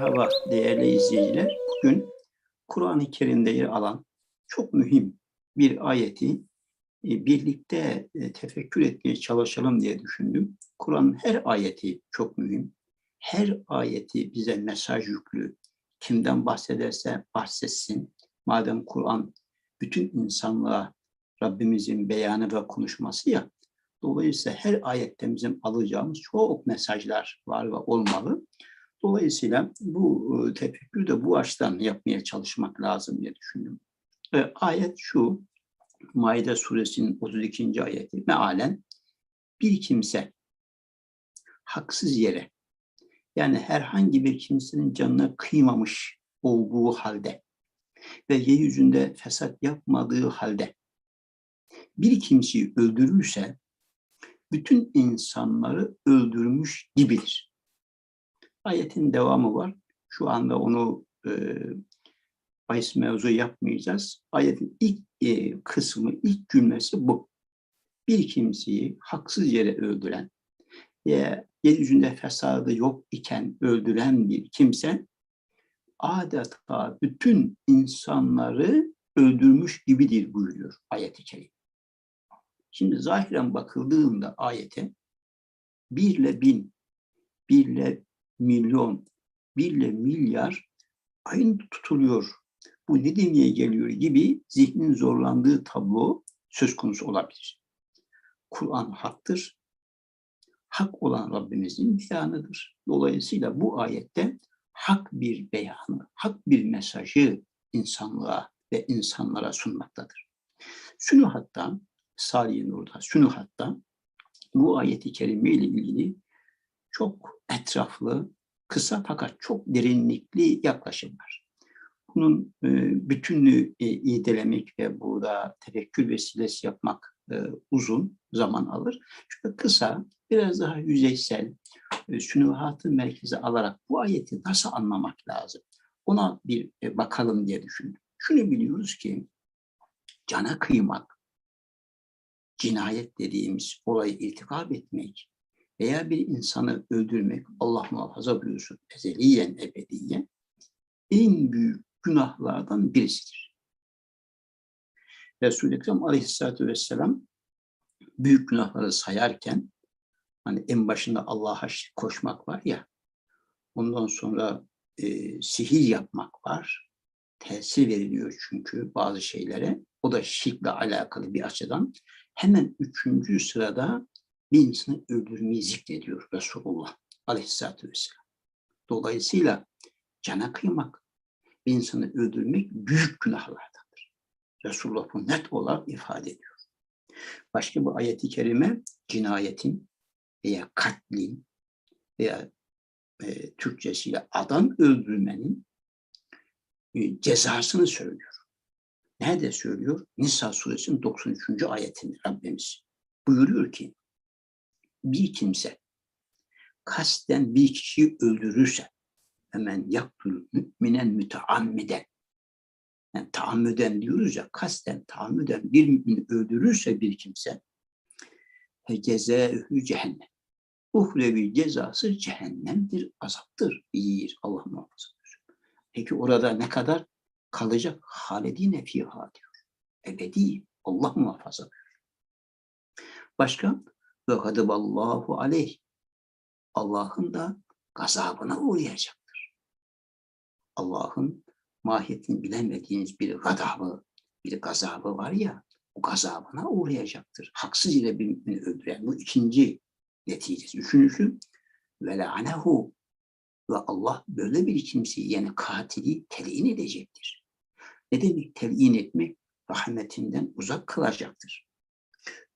Merhaba değerli izleyiciler. Bugün Kur'an-ı Kerim'de yer alan çok mühim bir ayeti e, birlikte e, tefekkür etmeye çalışalım diye düşündüm. Kur'an'ın her ayeti çok mühim. Her ayeti bize mesaj yüklü. Kimden bahsederse bahsetsin. Madem Kur'an bütün insanlığa Rabbimizin beyanı ve konuşması ya. Dolayısıyla her ayette bizim alacağımız çok mesajlar var ve olmalı. Dolayısıyla bu e, tefekkür de bu açıdan yapmaya çalışmak lazım diye düşündüm. E, ayet şu, Maide suresinin 32. ayeti mealen bir kimse haksız yere yani herhangi bir kimsenin canına kıymamış olduğu halde ve yeryüzünde fesat yapmadığı halde bir kimseyi öldürürse bütün insanları öldürmüş gibidir. Ayetin devamı var. Şu anda onu e, bahis mevzu yapmayacağız. Ayetin ilk e, kısmı, ilk cümlesi bu. Bir kimseyi haksız yere öldüren veya yeryüzünde fesadı yok iken öldüren bir kimse adeta bütün insanları öldürmüş gibidir buyuruyor ayet-i kerime. Şimdi zahiren bakıldığında ayete birle bin, birle milyon, birle milyar aynı tutuluyor. Bu ne demeye geliyor gibi zihnin zorlandığı tablo söz konusu olabilir. Kur'an haktır. Hak olan Rabbimizin beyanıdır. Dolayısıyla bu ayette hak bir beyanı, hak bir mesajı insanlığa ve insanlara sunmaktadır. Şunu hatta Salih Nur'da, şunu hatta bu ayeti kerime ile ilgili çok etraflı, kısa fakat çok derinlikli yaklaşım var. Bunun e, bütünlüğü e, ve burada tefekkür vesilesi yapmak e, uzun zaman alır. Çünkü kısa, biraz daha yüzeysel, e, sünuhatı merkeze alarak bu ayeti nasıl anlamak lazım? Ona bir e, bakalım diye düşündüm. Şunu biliyoruz ki, cana kıymak, cinayet dediğimiz olayı irtikap etmek veya bir insanı öldürmek, Allah muhafaza buyursun, ezeliyen, ebediyen en büyük günahlardan birisidir. Resul-i Ekrem aleyhissalatü vesselam büyük günahları sayarken hani en başında Allah'a koşmak var ya ondan sonra e, sihir yapmak var. Tesir veriliyor çünkü bazı şeylere. O da şirkle alakalı bir açıdan. Hemen üçüncü sırada bir insanı öldürmeyi zikrediyor Resulullah aleyhissalatü vesselam. Dolayısıyla cana kıymak, bir insanı öldürmek büyük günahlardandır. Resulullah bu net olarak ifade ediyor. Başka bir ayeti kerime cinayetin veya katlin veya e, Türkçesiyle adam öldürmenin e, cezasını söylüyor. Nerede söylüyor? Nisa suresinin 93. ayetinde Rabbimiz buyuruyor ki bir kimse kasten bir kişiyi öldürürse hemen yaktul müminen müteammiden yani taammüden diyoruz ya kasten taammüden bir mümin öldürürse bir kimse cezaehü cehennem. Uhrevi cezası cehennemdir, azaptır. Bir Allah muhafaza. Peki orada ne kadar kalacak? Halidine fiha diyor. Ebedi. Allah muhafaza. Başka? Ve gadaballahu aleyh. Allah'ın da gazabına uğrayacaktır. Allah'ın mahiyetini bilemediğiniz bir gadabı, bir gazabı var ya, o gazabına uğrayacaktır. Haksız ile birbirini öldüren. Bu ikinci neticesi. Üçüncüsü ve la'anehu ve Allah böyle bir kimseyi yani katili telin edecektir. Ne demek telin etmek? Rahmetinden uzak kılacaktır.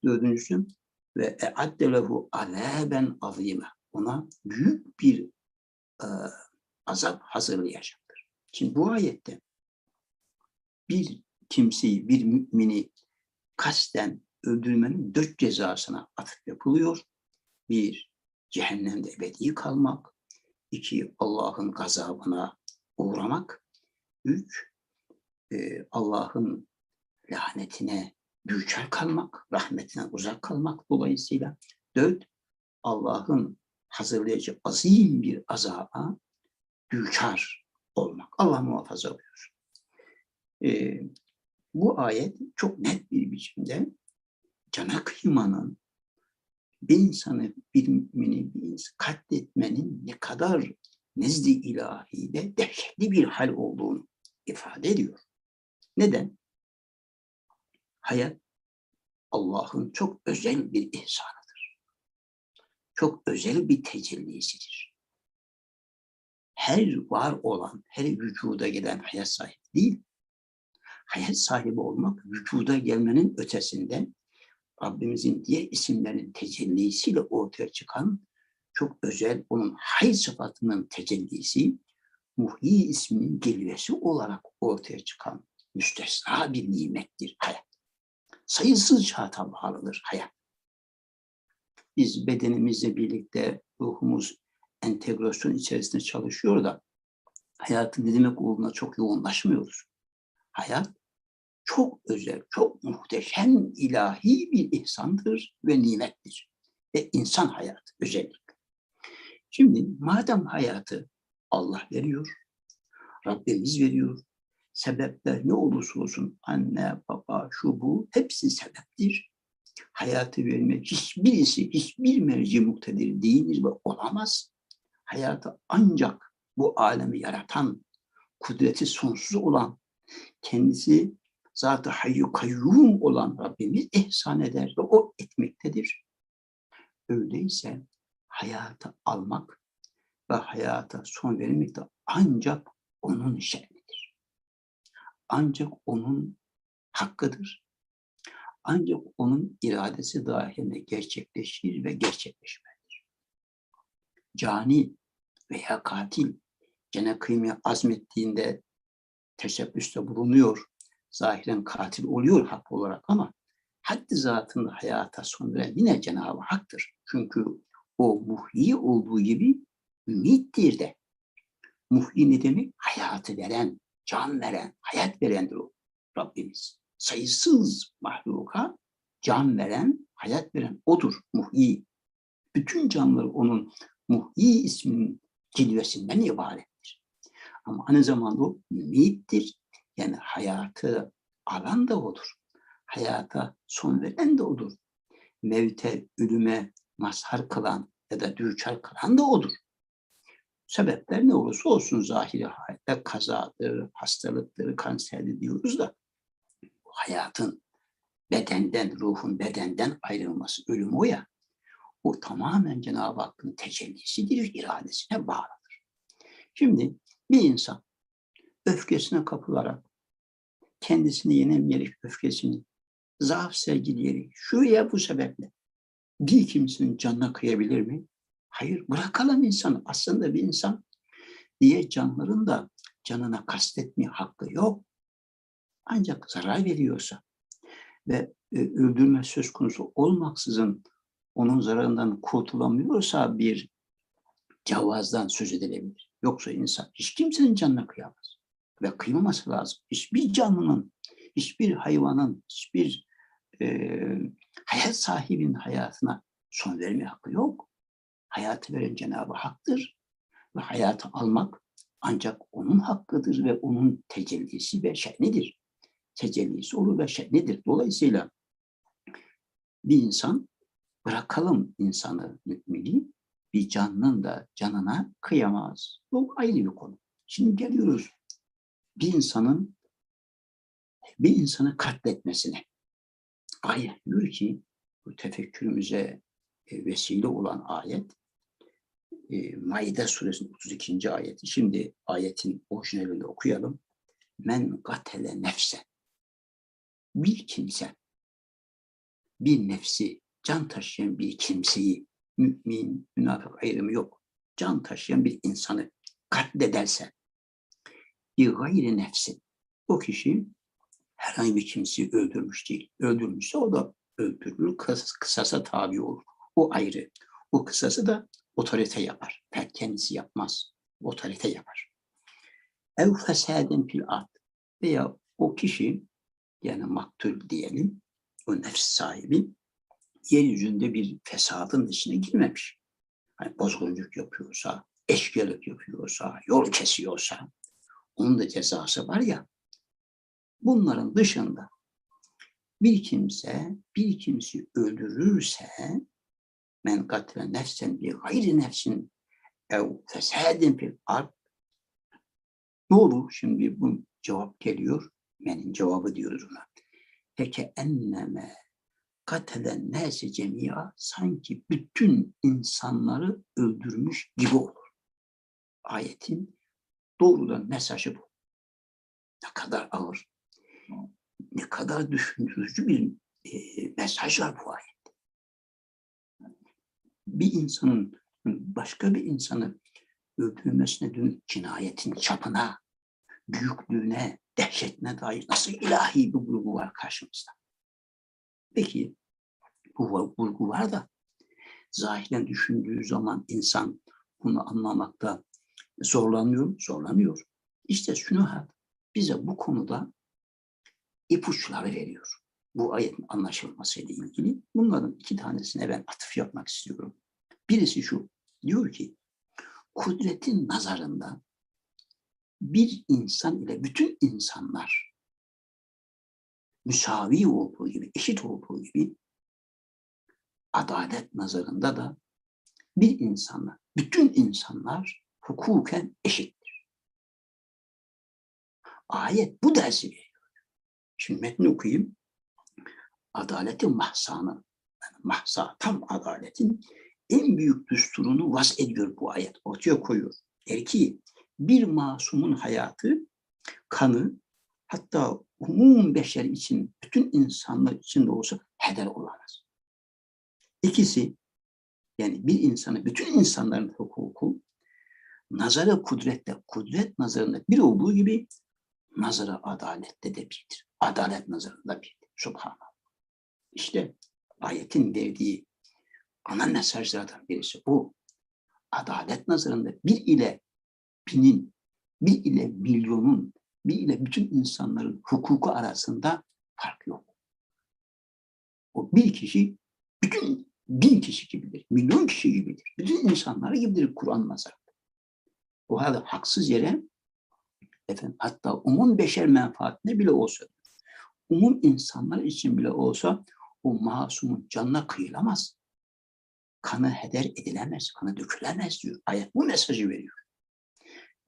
Dördüncüsü ve eaddelehu alâben azîme. Ona büyük bir e, azap hazırlayacaktır. Şimdi bu ayette bir kimseyi, bir mümini kasten öldürmenin dört cezasına atıf yapılıyor. Bir, cehennemde ebedi kalmak. iki Allah'ın gazabına uğramak. Üç, e, Allah'ın lanetine düçar kalmak, rahmetinden uzak kalmak dolayısıyla. Dört, Allah'ın hazırlayacağı azim bir azaba düçar olmak. Allah muhafaza buyursun. Ee, bu ayet çok net bir biçimde cana kıymanın bir insanı, bir mümini, bir insanı katletmenin ne kadar nezd-i ilahide dehşetli bir hal olduğunu ifade ediyor. Neden? Hayat Allah'ın çok özel bir ihsanıdır. Çok özel bir tecellisidir. Her var olan, her vücuda gelen hayat sahibi değil. Hayat sahibi olmak vücuda gelmenin ötesinden Rabbimizin diğer isimlerinin tecellisiyle ortaya çıkan çok özel onun hay sıfatının tecellisi Muhyi isminin cilvesi olarak ortaya çıkan müstesna bir nimettir hayat. Sayısız çağata bağlıdır hayat. Biz bedenimizle birlikte ruhumuz entegrasyon içerisinde çalışıyor da hayatın ne demek olduğuna çok yoğunlaşmıyoruz. Hayat çok özel, çok muhteşem ilahi bir ihsandır ve nimettir. Ve insan hayatı özellikle. Şimdi madem hayatı Allah veriyor, Rabbimiz veriyor, sebepler ne olursa olsun anne, baba, şu bu hepsi sebeptir. Hayatı vermek hiçbirisi, hiçbir merci muktedir değildir ve olamaz. Hayatı ancak bu alemi yaratan, kudreti sonsuz olan, kendisi zatı hayyu kayyum olan Rabbimiz ihsan eder ve o etmektedir. Öyleyse hayatı almak ve hayata son vermek de ancak onun şerridir. Ancak onun hakkıdır. Ancak onun iradesi dahilinde gerçekleşir ve gerçekleşmelidir. Cani veya katil gene kıymaya azmettiğinde teşebbüste bulunuyor. Zahiren katil oluyor hak olarak ama haddi zatında hayata son veren yine Cenab-ı Hak'tır. Çünkü o muhyi olduğu gibi ümittir de. Muhyi ne demek? Hayatı veren, can veren, hayat verendir o Rabbimiz. Sayısız mahluka can veren, hayat veren odur muhyi. Bütün canlılar onun muhyi isminin cilvesinden ibarettir. Ama aynı zamanda o ümittir. Yani hayatı alan da odur. Hayata son veren de odur. Mevte, ölüme mazhar kılan ya da düçar kılan da odur. Sebepler ne olursa olsun zahiri hayatta kazadır, hastalıktır, kanserdir diyoruz da hayatın bedenden, ruhun bedenden ayrılması, ölüm o ya. O tamamen Cenab-ı Hakk'ın tecellisidir, iradesine bağlıdır. Şimdi bir insan öfkesine kapılarak kendisini yenemeyerek öfkesini zaaf sergileyerek şu ya bu sebeple bir kimsenin canına kıyabilir mi? Hayır, bırakalım insanı. Aslında bir insan diye canların da canına kastetmeye hakkı yok. Ancak zarar veriyorsa ve e, öldürme söz konusu olmaksızın onun zararından kurtulamıyorsa bir cavazdan söz edilebilir. Yoksa insan hiç kimsenin canına kıyamaz. Ve kıymaması lazım. Hiçbir canlının, hiçbir hayvanın, hiçbir e, hayat sahibinin hayatına son verme hakkı yok. Hayatı veren Cenab-ı Hak'tır. Ve hayatı almak ancak onun hakkıdır ve onun tecellisi ve şe'nidir. Tecellisi olur ve şe'nidir. Dolayısıyla bir insan bırakalım insanı mümini bir canlının da canına kıyamaz. Bu ayrı bir konu. Şimdi geliyoruz bir insanın bir insanı katletmesine. Ayet diyor ki bu tefekkürümüze e, vesile olan ayet e, Maide suresinin 32. ayeti. Şimdi ayetin orijinalini okuyalım. Men gatele nefse. Bir kimse bir nefsi can taşıyan bir kimseyi mümin, münafık ayrımı yok. Can taşıyan bir insanı katlederse bir gayri nefsi o kişi herhangi bir kimseyi öldürmüş değil. Öldürmüşse o da öldürülür, kısas, kısasa tabi olur. O ayrı. O kısası da otorite yapar. Pek kendisi yapmaz. Otorite yapar. Ev fesadın fil ard veya o kişi yani maktul diyelim o nefs sahibi yeryüzünde bir fesadın içine girmemiş. Hani bozgunculuk yapıyorsa, eşkıyalık yapıyorsa, yol kesiyorsa onun da cezası var ya. Bunların dışında bir kimse bir kimseyi öldürürse men katile nefsen bir gayri nefsin ev fesadin fil ard ne olur? Şimdi bu cevap geliyor. Menin cevabı diyoruz ona. Peki enneme katelen nese cemia sanki bütün insanları öldürmüş gibi olur. Ayetin doğrudan mesajı bu. Ne kadar ağır, ne kadar düşündürücü bir e, mesaj var bu ayet. Bir insanın başka bir insanı öldürmesine dönük cinayetin çapına, büyüklüğüne, dehşetine dair nasıl ilahi bir vurgu var karşımızda. Peki bu vurgu var da zahiren düşündüğü zaman insan bunu anlamakta zorlanıyor? Zorlanıyor. İşte şunu bize bu konuda ipuçları veriyor. Bu ayetin anlaşılmasıyla ilgili. Bunların iki tanesine ben atıf yapmak istiyorum. Birisi şu. Diyor ki kudretin nazarında bir insan ile bütün insanlar müsavi olduğu gibi, eşit olduğu gibi adalet nazarında da bir insanla bütün insanlar hukuken eşittir. Ayet bu dersi veriyor. Şimdi metni okuyayım. Adaleti mahsanın, yani mahsa tam adaletin en büyük düsturunu vas ediyor bu ayet. Ortaya koyuyor. Der ki bir masumun hayatı, kanı hatta umum beşer için, bütün insanlar için de olsa heder olamaz. İkisi yani bir insanı, bütün insanların hukuku nazara kudrette, kudret nazarında bir olduğu gibi nazara adalette de birdir. Adalet nazarında birdir. Subhanallah. İşte ayetin verdiği ana mesajlardan birisi bu. Adalet nazarında bir ile binin, bir ile milyonun, bir ile bütün insanların hukuku arasında fark yok. O bir kişi bütün bin kişi gibidir, milyon kişi gibidir. Bütün insanlar gibidir Kur'an nazarında. O halde haksız yere efendim, hatta umum beşer menfaatine bile olsa, umum insanlar için bile olsa o masumun canına kıyılamaz. Kanı heder edilemez, kanı dökülemez diyor. Ayet bu mesajı veriyor.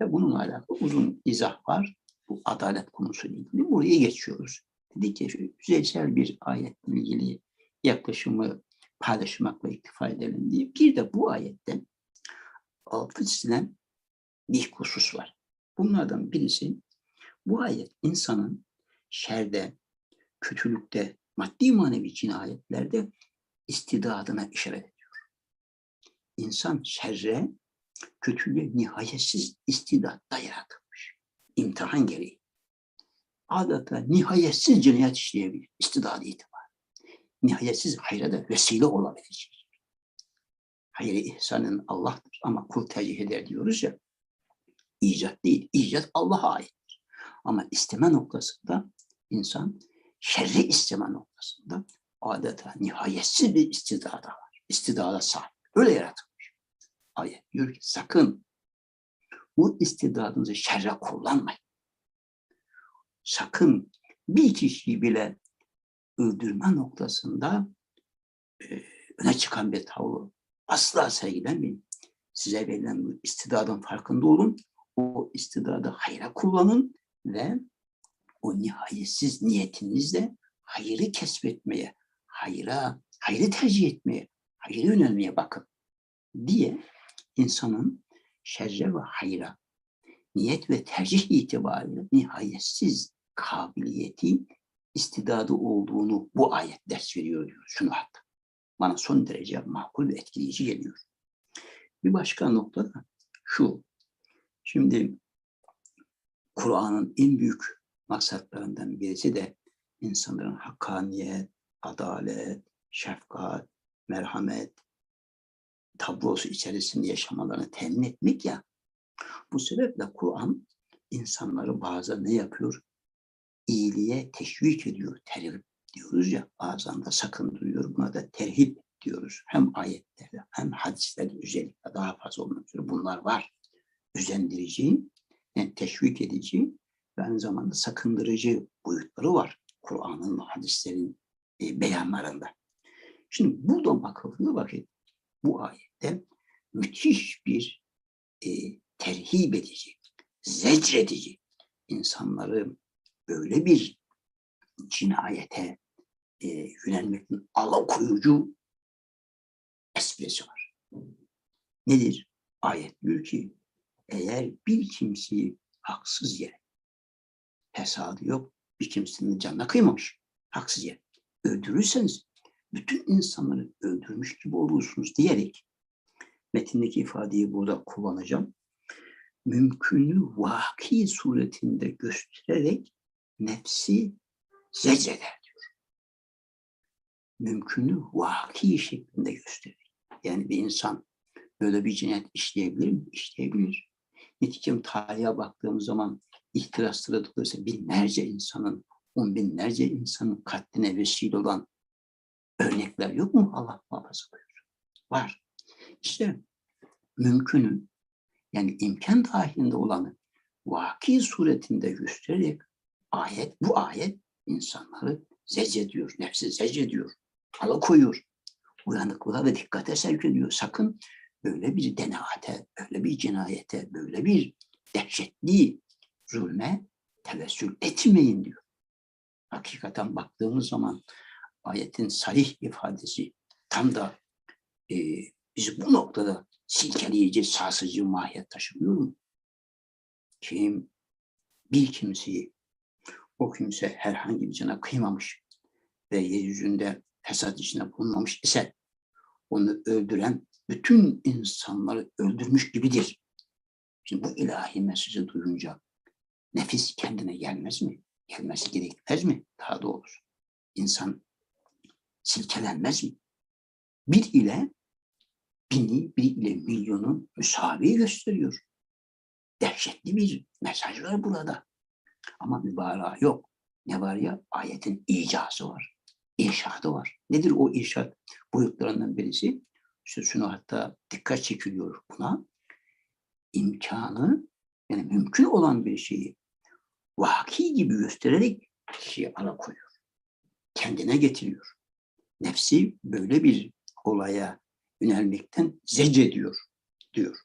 Ve bununla alakalı uzun izah var. Bu adalet konusuyla ilgili. Buraya geçiyoruz. Dedi ki yüzeysel bir ayetle ilgili yaklaşımı paylaşmakla iktifa edelim diye. Bir de bu ayette altı çizilen bir husus var. Bunlardan birisi bu ayet insanın şerde, kötülükte, maddi manevi cinayetlerde istidadına işaret. İnsan şerre, kötülüğe nihayetsiz istidatta yaratılmış. İmtihan gereği. Adeta nihayetsiz cinayet işleyebilir. İstidadı itibar. Nihayetsiz hayra da vesile olabilecek. Hayır ihsanın Allah'tır ama kul tercih eder diyoruz ya. İcat değil. İcat Allah'a aittir. Ama isteme noktasında insan şerri isteme noktasında adeta nihayetsiz bir istidada var. İstidada sahip. Öyle yaratılmış. Diyor ki sakın bu istidadınızı şerre kullanmayın. Sakın bir kişiyi bile öldürme noktasında e, öne çıkan bir tavrı asla sergilemeyin. Size verilen bu istidadın farkında olun o istidadı hayra kullanın ve o nihayetsiz niyetinizle hayırı kesbetmeye, hayra, hayrı tercih etmeye, hayrı yönelmeye bakın diye insanın şerre ve hayra niyet ve tercih itibariyle nihayetsiz kabiliyeti, istidadı olduğunu bu ayet ders veriyor diyor. Şunu hatta. Bana son derece makul ve etkileyici geliyor. Bir başka nokta da şu. Şimdi Kur'an'ın en büyük maksatlarından birisi de insanların hakkaniyet, adalet, şefkat, merhamet tablosu içerisinde yaşamalarını temin etmek ya. Bu sebeple Kur'an insanları bazen ne yapıyor? İyiliğe teşvik ediyor, terhip diyoruz ya bazen de sakındırıyor. Buna da terhip diyoruz. Hem ayetlerde hem hadislerde özellikle daha fazla olmak üzere bunlar var. Özendirici, yani teşvik edici ve aynı zamanda sakındırıcı boyutları var. Kur'an'ın hadislerin e, beyanlarında. Şimdi burada bakıldığı vakit bu ayette müthiş bir e, terhip edici, zecredici insanları böyle bir cinayete e, yönelmenin alakoyucu esprisi var. Nedir? Ayet diyor ki eğer bir kimseyi haksız yere fesadı yok bir kimsenin canına kıymamış haksız yere öldürürseniz bütün insanları öldürmüş gibi olursunuz diyerek metindeki ifadeyi burada kullanacağım. Mümkünü vaki suretinde göstererek nefsi zecreder diyor. Mümkünü vaki şeklinde gösterir. Yani bir insan böyle bir cinayet işleyebilir mi? İşleyebilir. Nitekim tarihe baktığımız zaman ihtiraslara dolayısıyla binlerce insanın, on binlerce insanın katline vesile olan örnekler yok mu? Allah muhafaza buyuruyor. Var. İşte mümkünü yani imkan dahilinde olanı vaki suretinde göstererek ayet, bu ayet insanları zecrediyor, nefsi zecrediyor, alıkoyuyor. Uyanıklığa ve dikkate sevk ediyor. Sakın böyle bir denaate, böyle bir cinayete, böyle bir dehşetli zulme tevessül etmeyin diyor. Hakikaten baktığımız zaman ayetin sarih ifadesi tam da e, bizi bu noktada silkeleyici, sarsıcı mahiyet taşımıyor mu? Kim bir kimseyi o kimse herhangi bir cana kıymamış ve yeryüzünde fesat içinde bulunmamış ise onu öldüren bütün insanları öldürmüş gibidir. Şimdi bu ilahi mesajı duyunca nefis kendine gelmez mi? Gelmesi gerekmez mi? Daha doğrusu. İnsan silkelenmez mi? Bir ile bini, bir ile milyonu müsavi gösteriyor. Dehşetli bir mesaj var burada. Ama mübalağa yok. Ne var ya? Ayetin icazı var. İrşadı var. Nedir o irşad boyutlarından birisi? İşte şunu hatta dikkat çekiliyor buna. İmkanı yani mümkün olan bir şeyi vaki gibi göstererek kişiye koyuyor. Kendine getiriyor. Nefsi böyle bir olaya yönelmekten zecrediyor diyor.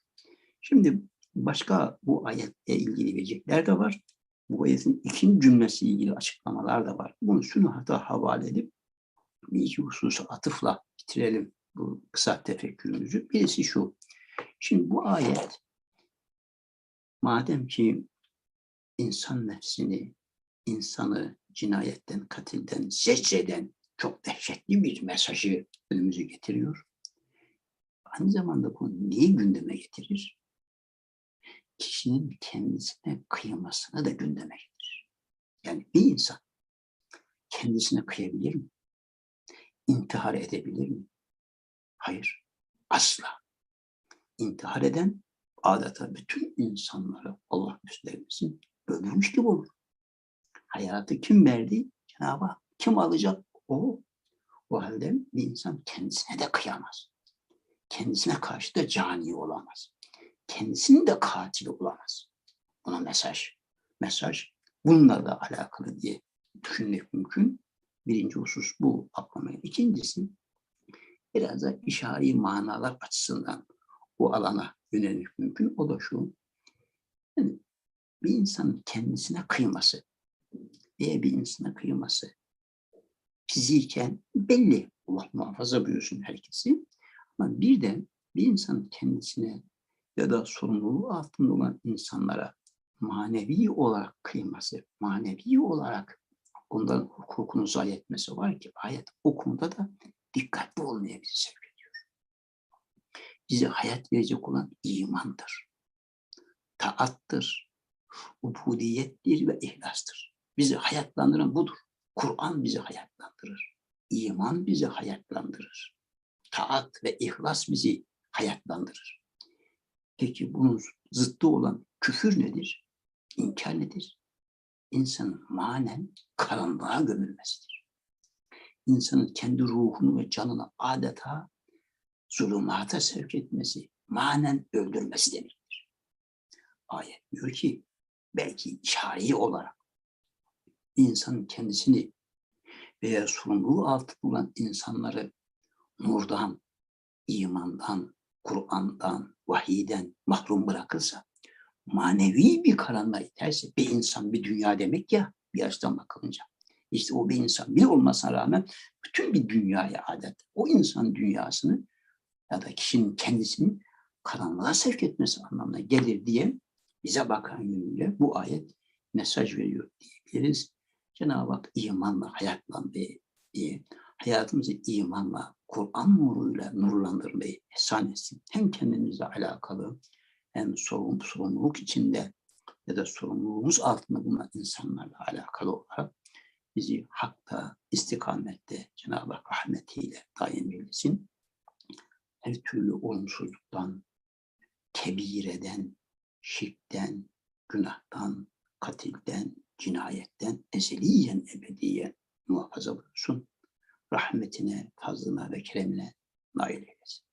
Şimdi başka bu ayetle ilgili verecekler de var. Bu ayetin ikinci cümlesi ilgili açıklamalar da var. Bunu şunu hatta havale edip bir iki hususu atıfla bitirelim bu kısa tefekkürümüzü. Birisi şu. Şimdi bu ayet madem ki insan nefsini, insanı cinayetten, katilden, zecreden çok dehşetli bir mesajı önümüze getiriyor. Aynı zamanda bu neyi gündeme getirir? Kişinin kendisine kıymasını da gündeme getirir. Yani bir insan kendisine kıyabilir mi? İntihar edebilir mi? Hayır, asla. İntihar eden adeta bütün insanları Allah göstermesin öldürmüş gibi olur. Hayatı kim verdi? Cenab-ı Hak. Kim alacak? O. O halde bir insan kendisine de kıyamaz. Kendisine karşı da cani olamaz. Kendisinin de katili olamaz. Buna mesaj. Mesaj bununla da alakalı diye düşünmek mümkün. Birinci husus bu aklıma. İkincisi biraz da işari manalar açısından bu alana yönelmek mümkün. O da şu. Yani bir insanın kendisine kıyması veya bir insana kıyması fiziken belli. Allah muhafaza buyursun herkesi. Ama bir de bir insanın kendisine ya da sorumluluğu altında olan insanlara manevi olarak kıyması, manevi olarak onların hukukunu zayi etmesi var ki ayet o konuda da dikkatli olmaya bizi sevk ediyor. Bize hayat verecek olan imandır, taattır, ubudiyettir ve ihlastır. Bizi hayatlandıran budur. Kur'an bizi hayatlandırır. İman bizi hayatlandırır. Taat ve ihlas bizi hayatlandırır. Peki bunun zıttı olan küfür nedir? İnkar nedir? İnsanın manen karanlığa gömülmesidir. insanın kendi ruhunu ve canını adeta zulümata sevk etmesi, manen öldürmesi demektir. Ayet diyor ki belki şari olarak insanın kendisini veya sorumluluğu altı bulan insanları nurdan, imandan, Kur'an'dan, vahiyden mahrum bırakırsa, manevi bir karanlığa iterse bir insan bir dünya demek ya bir açıdan bakılınca. İşte o bir insan bir olmasına rağmen bütün bir dünyaya adet. O insan dünyasını ya da kişinin kendisini karanlığa sevk etmesi anlamına gelir diye bize bakan yönüyle bu ayet mesaj veriyor diyebiliriz. Cenab-ı Hak imanla, hayatla ve e, hayatımızı imanla, Kur'an nuruyla nurlandırmayı ihsan etsin. Hem kendimizle alakalı hem sorumluluk, sorumluluk içinde ya da sorumluluğumuz altında bulunan insanlarla alakalı olarak bizi hakta, istikamette Cenab-ı Hak rahmetiyle daim eylesin. Her türlü olumsuzluktan, kebireden, şirkten, günahtan, katilden, cinayetten ezeliyen ebediyen muhafaza buyursun. Rahmetine, fazlına ve keremine nail eylesin.